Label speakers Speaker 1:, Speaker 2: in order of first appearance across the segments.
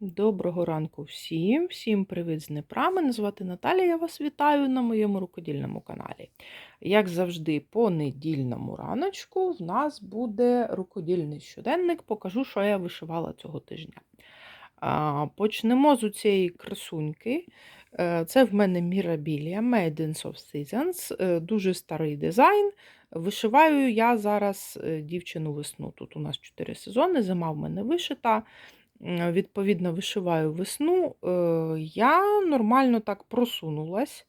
Speaker 1: Доброго ранку всім, всім привіт з Дніпра. Мене звати Наталія, я вас вітаю на моєму рукодільному каналі. Як завжди, по недільному раночку в нас буде рукодільний щоденник. Покажу, що я вишивала цього тижня. Почнемо з цієї красуньки. Е, Це в мене Mirabilia Maidens of Seasons, е, дуже старий дизайн. Вишиваю я зараз е, дівчину весну. Тут у нас 4 сезони, зима в мене вишита. М, Відповідно, вишиваю весну. Е, Я нормально так просунулась.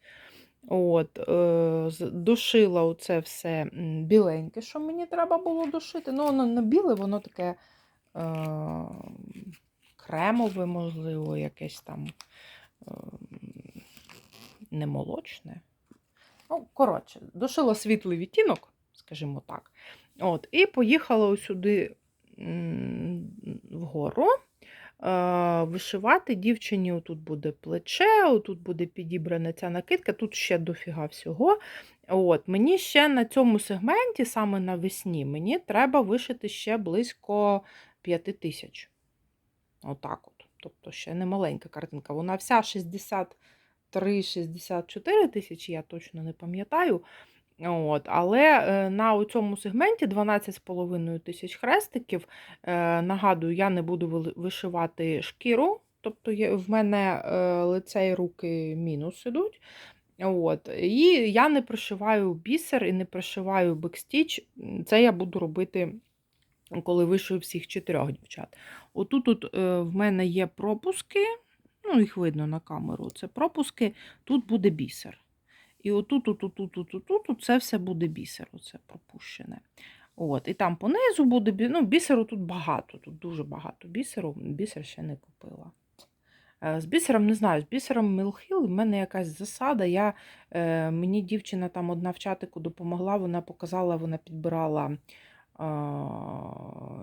Speaker 1: От, е, Дошила оце все біленьке, що мені треба було дошити. Ну, воно не біле, воно таке е, кремове, можливо, якесь там е, не молочне. Ну, коротше, дошила світлий відтінок, скажімо так. От, і поїхала сюди вгору. Вишивати дівчині отут буде плече, отут буде підібрана ця накидка, тут ще дофіга всього. От, Мені ще на цьому сегменті, саме навесні, мені треба вишити ще близько 5 тисяч. Отак от. Тобто ще не маленька картинка. Вона вся 63-64 тисячі, я точно не пам'ятаю. От, але е, на цьому сегменті 12,5 тисяч хрестиків. Е, Нагадую, я не буду вишивати шкіру, тобто в мене е, лице і руки мінус ідуть. От, і я не пришиваю бісер і не пришиваю бекстіч. Це я буду робити, коли вишию всіх чотирьох дівчат. Отут тут е, в мене є пропуски, ну їх видно на камеру. Це пропуски, тут буде бісер. І отут, отут, отут, отут, це все буде бісер, оце пропущене. От, і там понизу буде бі- ну, бісеру тут багато, тут дуже багато бісеру. Бісер ще не купила. Е, З бісером не знаю, з бісером Мілхіл в мене якась засада. Я, е, мені дівчина там одна в чатику допомогла, вона показала, вона підбирала а,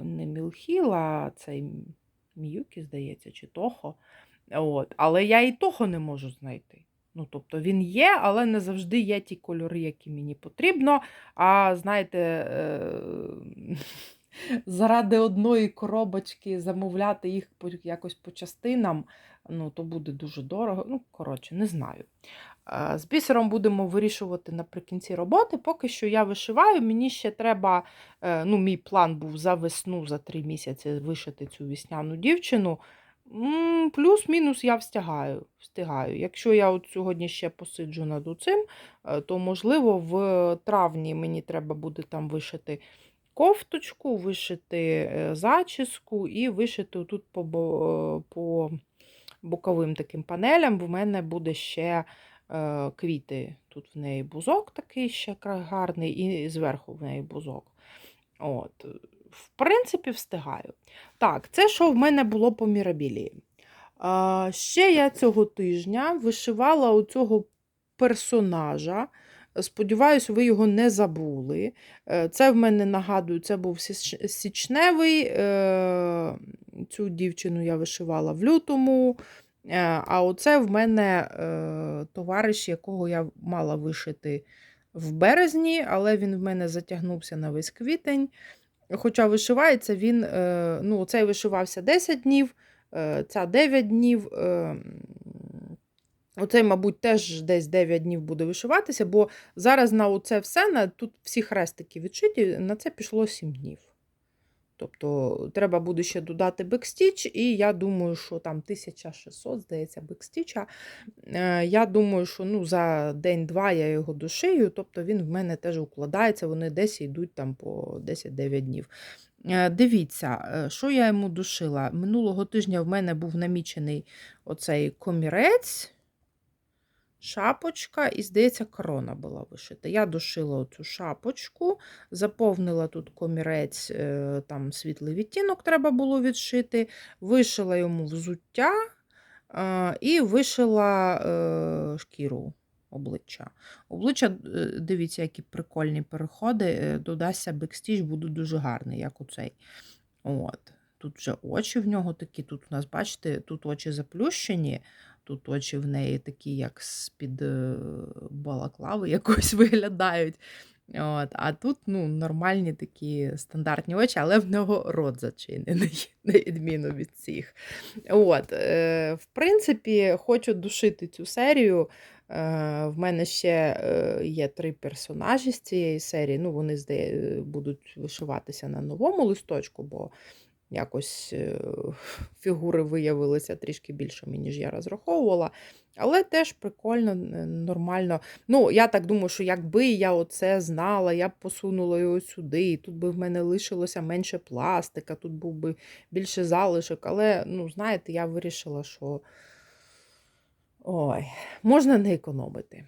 Speaker 1: не Мілхіл, а цей Міюкі, здається, чи Тохо. От. Але я і Тохо не можу знайти. Ну, тобто він є, але не завжди є ті кольори, які мені потрібно. А знаєте, е, заради одної коробочки замовляти їх якось по частинам, ну, то буде дуже дорого. Ну, коротше, не знаю. Е, З бісером будемо вирішувати наприкінці роботи. Поки що я вишиваю, мені ще треба, е, ну, мій план був за весну, за три місяці вишити цю вісняну дівчину. Плюс-мінус я встигаю. встигаю. Якщо я от сьогодні ще посиджу над цим, то можливо в травні мені треба буде там вишити кофточку, вишити е, зачіску і вишити тут по, по боковим таким панелям. В мене буде ще е, квіти. Тут в неї бузок такий ще гарний, і зверху в неї бузок. От. В принципі, встигаю. Так, це що в мене було по мірабілії. А, ще я цього тижня вишивала у цього персонажа. Сподіваюсь, ви його не забули. Е, Це в мене нагадую, це був січневий. е, Цю дівчину я вишивала в лютому. Е, А оце в мене товариш, якого я мала вишити в березні, але він в мене затягнувся на весь квітень. Хоча вишивається він, е, ну, цей вишивався 10 днів, е, ця 9 днів. е, Оцей, мабуть, теж десь 9 днів буде вишиватися, бо зараз на оце все, на, тут всі хрестики відшиті, на це пішло 7 днів. Тобто треба буде ще додати бекстіч, і я думаю, що там 1600, здається, бекстіча. Е, Я думаю, що ну, за день-два я його дошию, тобто він в мене теж укладається, вони десь йдуть там по 10-9 днів. Е, Дивіться, е, що я йому дошила. Минулого тижня в мене був намічений оцей комірець, шапочка, і, здається, корона була вишита. Я дошила оцю шапочку, заповнила тут комірець, е, там світлий відтінок треба було відшити, вишила йому взуття е, і вишила е, шкіру обличчя. Обличчя, дивіться, які прикольні переходи. Додасться бекстіч, буде дуже гарний, як оцей. От. Тут вже очі в нього такі, тут у нас, бачите, тут очі заплющені, тут очі в неї такі, як з-під е, балаклави якось виглядають. От, а тут ну, нормальні такі стандартні очі, але в нього рот зачинений, на відміну від цих. От, е, в принципі, хочу душити цю серію. Е, в мене ще є три персонажі з цієї серії. Ну, вони будуть вишиватися на новому листочку, бо якось е, фігури виявилися трішки більшими, ніж я розраховувала. Але теж прикольно, нормально. Ну, я так думаю, що якби я оце знала, я б посунула його сюди, і тут би в мене лишилося менше пластика, тут був би більше залишок. Але, ну, знаєте, я вирішила, що ой, можна не економити.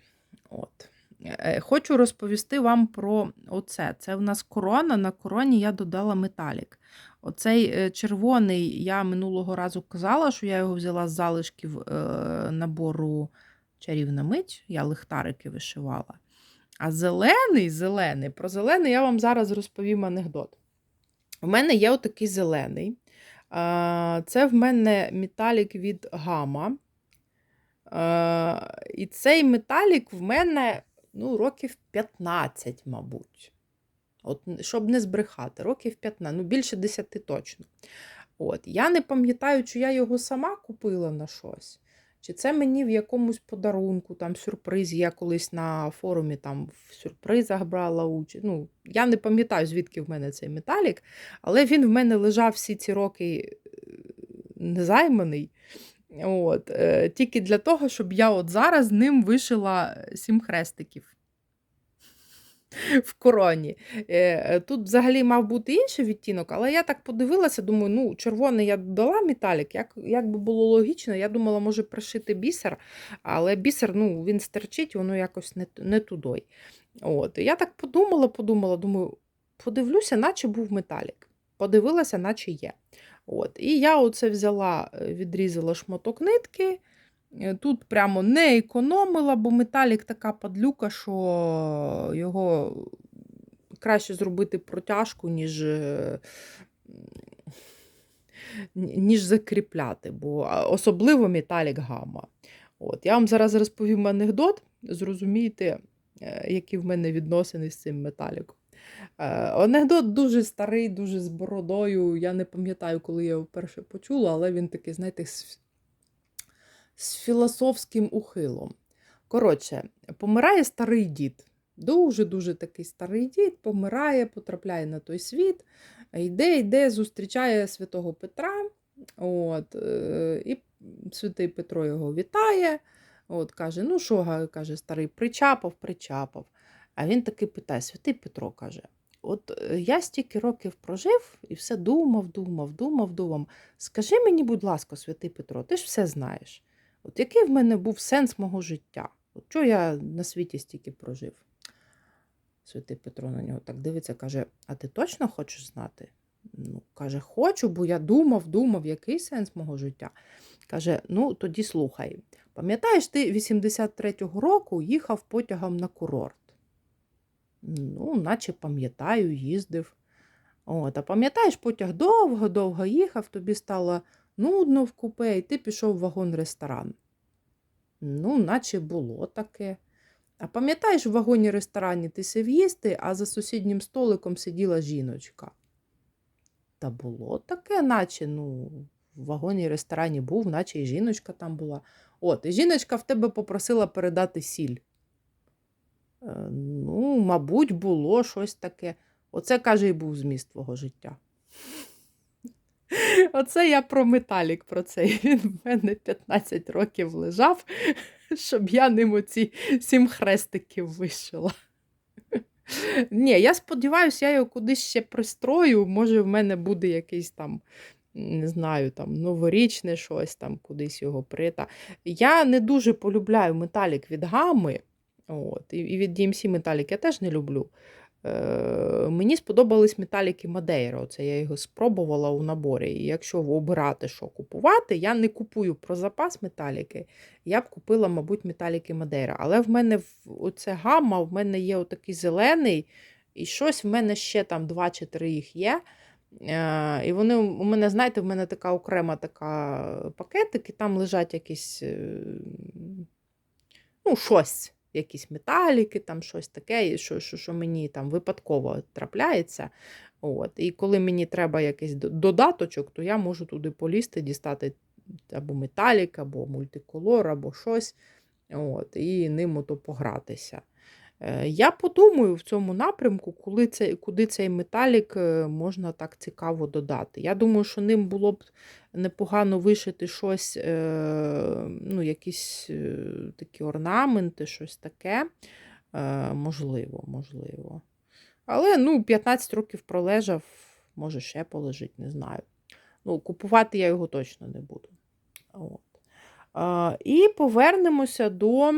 Speaker 1: От. Е, Хочу розповісти вам про оце. Це в нас корона. На короні я додала металік. Оцей е, червоний, я минулого разу казала, що я його взяла з залишків е, набору чарівна мить, я лихтарики вишивала. А зелений, зелений, про зелений я вам зараз розповім анекдот. У мене є отакий зелений. Це в мене металік від гама. І цей металік в мене ну, років 15, мабуть. От, щоб не збрехати, років 15, ну більше 10 точно. От, Я не пам'ятаю, чи я його сама купила на щось, чи це мені в якомусь подарунку, там сюрпризі. Я колись на форумі там в сюрпризах брала участь. Ну, я не пам'ятаю, звідки в мене цей металік, але він в мене лежав всі ці роки е, незайманий. От, е, Тільки для того, щоб я от зараз ним вишила сім хрестиків в короні. Е, Тут взагалі мав бути інший відтінок, але я так подивилася, думаю, ну, червоний я додала металік, як, як би було логічно, я думала, може пришити бісер, але бісер ну, він стерчить, воно якось не, не тудой. От. Я так подумала, подумала, думаю, подивлюся, наче був металік. Подивилася, наче є. От. І я оце взяла, е, відрізала шматок нитки. Е, Тут прямо не економила, бо металік така падлюка, що його краще зробити протяжку, ніж, е, ніж закріпляти, бо особливо металік гамма. От. Я вам зараз розповім анекдот, зрозумієте, е, які в мене відносини з цим металіком. Анекдот дуже старий, дуже з бородою. Я не пам'ятаю, коли я його вперше почула, але він такий, знаєте, з, філософським ухилом. Коротше, помирає старий дід. Дуже-дуже такий старий дід, помирає, потрапляє на той світ, йде, йде, зустрічає святого Петра. От, е, І святий Петро його вітає. От, Каже: ну що, каже, старий, причапав, причапав. А він таки питає: Святий Петро каже: От е, я стільки років прожив і все думав, думав, думав, думав. Скажи мені, будь ласка, святий Петро, ти ж все знаєш. От який в мене був сенс мого життя? От чого я на світі стільки прожив? Святий Петро на нього так дивиться, каже: А ти точно хочеш знати? Ну, каже, хочу, бо я думав, думав, який сенс мого життя. Каже: ну тоді слухай. Пам'ятаєш, ти 83-го року їхав потягом на курорт? Ну, наче пам'ятаю, їздив. От, а пам'ятаєш, потяг довго-довго їхав, тобі стало нудно в купе, і ти пішов в вагон-ресторан. Ну, наче було таке. А пам'ятаєш, в вагоні-ресторані ти сів їсти, а за сусіднім столиком сиділа жіночка. Та було таке, наче, ну, в вагоні-ресторані був, наче і жіночка там була. От, і жіночка в тебе попросила передати сіль. Е, Ну, мабуть, було щось таке. Оце, каже, і був зміст твого життя. Оце я про металік, про це. Він в мене 15 років лежав, щоб я ним оці сім хрестиків вишила. Ні, я сподіваюся, я його кудись ще пристрою. Може, в мене буде якийсь там, не знаю, там новорічне щось, там кудись його прита. Я не дуже полюбляю металік від гами. От, і від DMC металік я теж не люблю. Е, мені сподобались металіки Мадейра. Оце я його спробувала у наборі. І якщо обирати, що купувати, я не купую про запас металіки. Я б купила, мабуть, металіки Мадейра. Але в мене оце гамма, в мене є отакий зелений, і щось в мене ще там два чи три їх є. Е, І вони у мене, знаєте, в мене така окрема така пакетик, і там лежать якісь, е, ну, щось. Якісь металіки, там щось таке, що, що, що мені там випадково трапляється. От. І коли мені треба якийсь додаточок, то я можу туди полізти, дістати або металік, або мультиколор, або щось. От, і ним ото погратися. Е, Я подумаю в цьому напрямку, коли це, куди цей металік е, можна так цікаво додати. Я думаю, що ним було б непогано вишити щось, е, ну, якісь такі орнаменти, щось таке. Можливо, можливо. Але ну, 15 років пролежав, може ще полежить, не знаю. Ну, купувати я його точно не буду. От. І повернемося до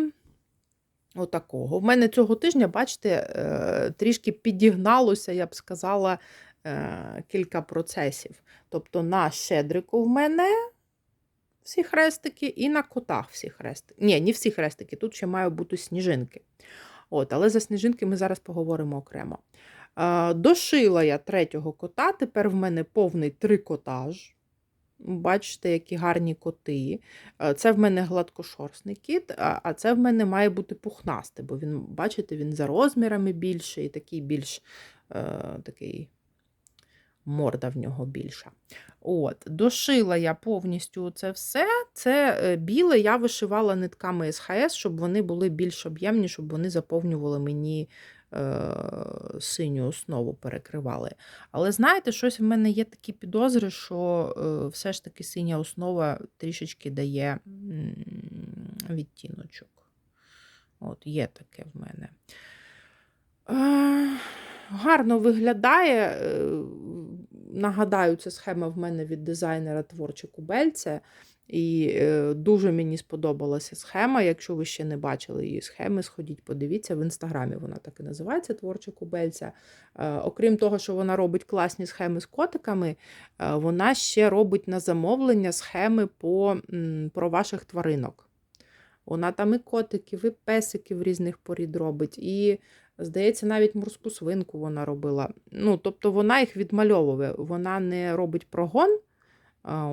Speaker 1: отакого. В мене цього тижня, бачите, е, трішки підігналося, я б сказала, е, кілька процесів. Тобто на щедрику в мене всі хрестики, і на котах всі хрестики. Ні, не всі хрестики, тут ще мають бути сніжинки. От, але за сніжинки ми зараз поговоримо окремо. Е, Дошила я третього кота, тепер в мене повний трикотаж. Бачите, які гарні коти. Е, Це в мене гладкошорстний кіт, а це в мене має бути пухнастий, бо він, бачите, він за розмірами більший, і такий більш е, такий морда в нього більша. От, Дошила я повністю це все. Це е, біле я вишивала нитками СХС, щоб вони були більш об'ємні, щоб вони заповнювали мені синю основу, перекривали. Але знаєте, щось в мене є такі підозри, що е, все ж таки синя основа трішечки дає відтіночок. От, є таке в мене. Е, гарно виглядає. Нагадаю, це схема в мене від дизайнера Творче Кубельце. І е, дуже мені сподобалася схема. Якщо ви ще не бачили її схеми, сходіть, подивіться. В інстаграмі вона так і називається Творче Кубельця. Е, окрім того, що вона робить класні схеми з котиками, е, вона ще робить на замовлення схеми по, про ваших тваринок. Вона там і котиків, і песиків різних порід робить, і, здається, навіть морську свинку вона робила. Ну, тобто вона їх відмальовує, вона не робить прогон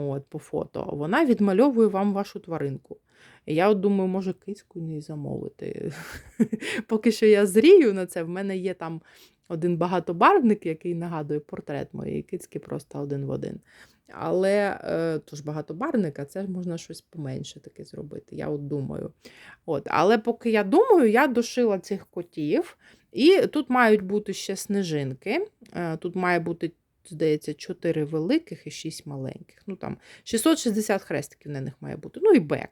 Speaker 1: от, по фото, вона відмальовує вам вашу тваринку. Я от думаю, може, кицьку не замовити. Поки що я зрію на це, в мене є там один багатобарвник, який нагадує портрет моєї кицьки, просто один в один. Але е, то ж багатобарвника, це ж можна щось поменше таке зробити. Я от думаю. От, Але поки я думаю, я дошила цих котів. І тут мають бути ще снежинки. Е, Тут має бути, здається, 4 великих і 6 маленьких. Ну там 660 хрестиків на них має бути. Ну і бек.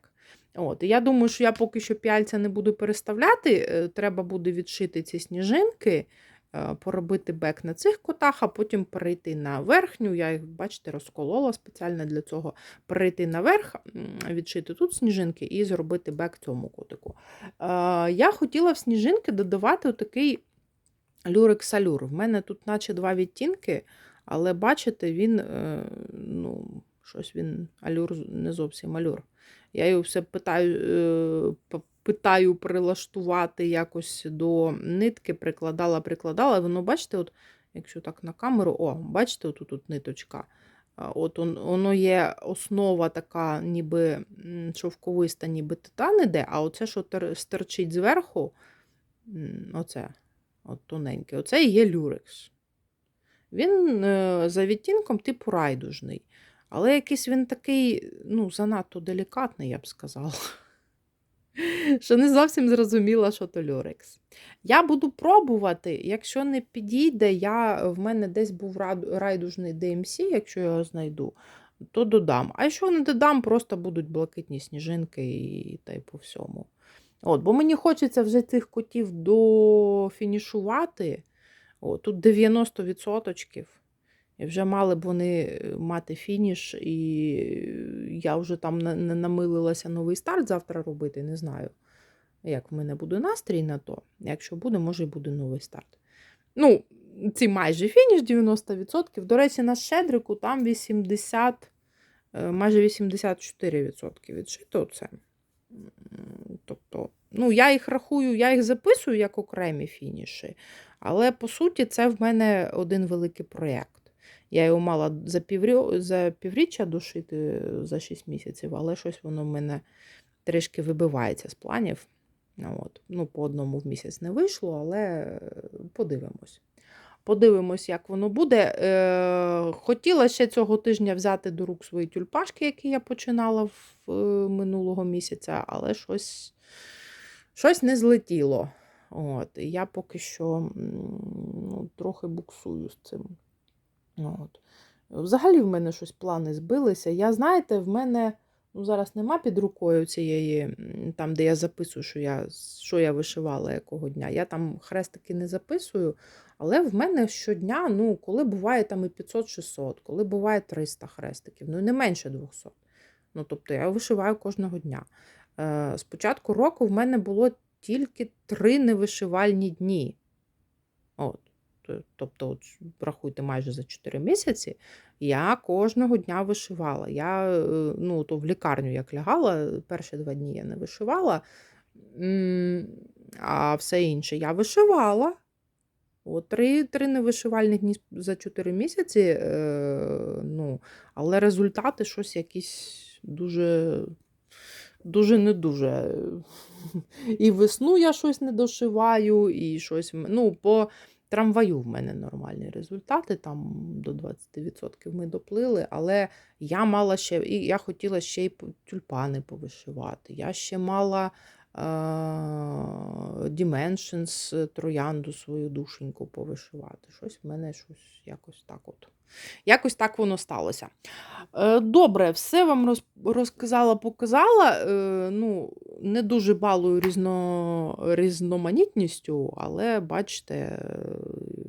Speaker 1: От, я думаю, що я поки що п'яльця не буду переставляти. е, Треба буде відшити ці сніжинки, поробити бек на цих котах, а потім перейти на верхню. Я їх, бачите, розколола спеціально для цього. Перейти наверх, відшити тут сніжинки і зробити бек цьому котику. Е, Я хотіла в сніжинки додавати отакий люрик-салюр. В мене тут, наче два відтінки, але бачите, він, е, ну, щось він алюр не зовсім алюр. Я його все питаю, е, питаю прилаштувати якось до нитки, прикладала, прикладала. Воно, бачите, от, якщо так на камеру, о, бачите, отут тут ниточка. От он, воно є основа така, ніби шовковиста, ніби титан іде, а оце, що тер- стерчить зверху, оце, от тоненьке, оце і є люрекс. Він е, за відтінком типу райдужний. Але якийсь він такий, ну, занадто делікатний, я б сказала. Що не зовсім зрозуміла, що то люрекс. Я буду пробувати, якщо не підійде, я, в мене десь був райдужний DMC, якщо я його знайду, то додам. А якщо не додам, просто будуть блакитні сніжинки і та й по всьому. От, бо мені хочеться вже цих котів дофінішувати. О, тут 90%. Вже мали б вони е, мати фініш, і я вже там намилилася новий старт завтра робити, не знаю, як в мене буде настрій на то. Якщо буде, може і буде новий старт. Ну, ці майже фініш 90%. До речі, на щедрику там 80, е, майже 84% відшито це. Тобто, ну, я їх рахую, я їх записую як окремі фініші, але по суті це в мене один великий проєкт. Я його мала за, піврі... за півріччя душити за 6 місяців, але щось воно в мене трішки вибивається з планів. От. Ну, по одному в місяць не вийшло, але е, подивимось. Подивимось, як воно буде. Е, хотіла ще цього тижня взяти до рук свої тюльпашки, які я починала в е, минулого місяця, але щось, щось не злетіло. От. Я поки що ну, трохи буксую з цим. От. Взагалі в мене щось плани збилися. Я, знаєте, в мене ну, зараз нема під рукою цієї, там, де я записую, що я, що я вишивала якого дня. Я там хрестики не записую, але в мене щодня, ну, коли буває там і 500-600, коли буває 300 хрестиків, ну не менше 200. Ну, тобто я вишиваю кожного дня. Е, з початку року в мене було тільки три невишивальні дні. От. Т- Тобто, от, рахуйте, майже за 4 місяці я кожного дня вишивала. Я е, ну, то в лікарню як лягала, перші два дні я не вишивала, а все інше я вишивала. От три, три невишивальних дні за 4 місяці, е, ну, але результати щось якісь дуже, дуже не дуже. І весну я щось не дошиваю, і щось. Ну, по трамваю в мене нормальні результати, там до 20% ми доплили, але я мала ще, і я хотіла ще й тюльпани повишивати. Я ще мала е, Dimensions троянду свою душеньку повишивати. Щось в мене щось якось так от. Якось так воно сталося. Е, Добре, все вам розказала, показала. Е, Ну, не дуже балую різно, різноманітністю, але бачите,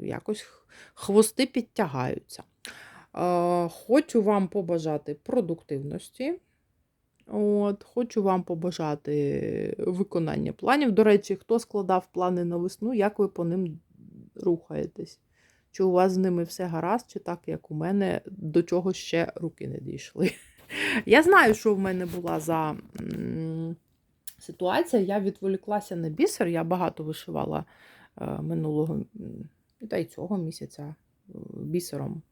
Speaker 1: якось хвости підтягаються. Е, Хочу вам побажати продуктивності. От, хочу вам побажати виконання планів. До речі, хто складав плани на весну, як ви по ним рухаєтесь? Чи у вас з ними все гаразд, чи так, як у мене, до чого ще руки не дійшли? Я знаю, що в мене була за ситуація. Я відволіклася на бісер, я багато вишивала е, минулого та й цього місяця е, бісером.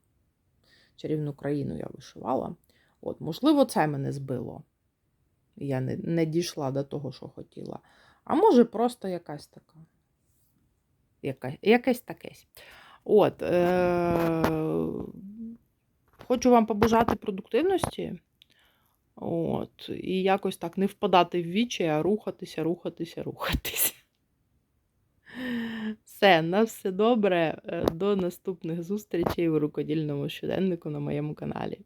Speaker 1: Чарівну країну я вишивала. От, можливо, це мене збило. Я не, не дійшла до того, що хотіла. А може, просто якась така. Яка, якесь такесь. От, е, хочу вам побажати продуктивності. От, і якось так не впадати в вічі, а рухатися, рухатися, рухатися. Все, на все добре. Е, До наступних зустрічей в рукодільному щоденнику на моєму каналі.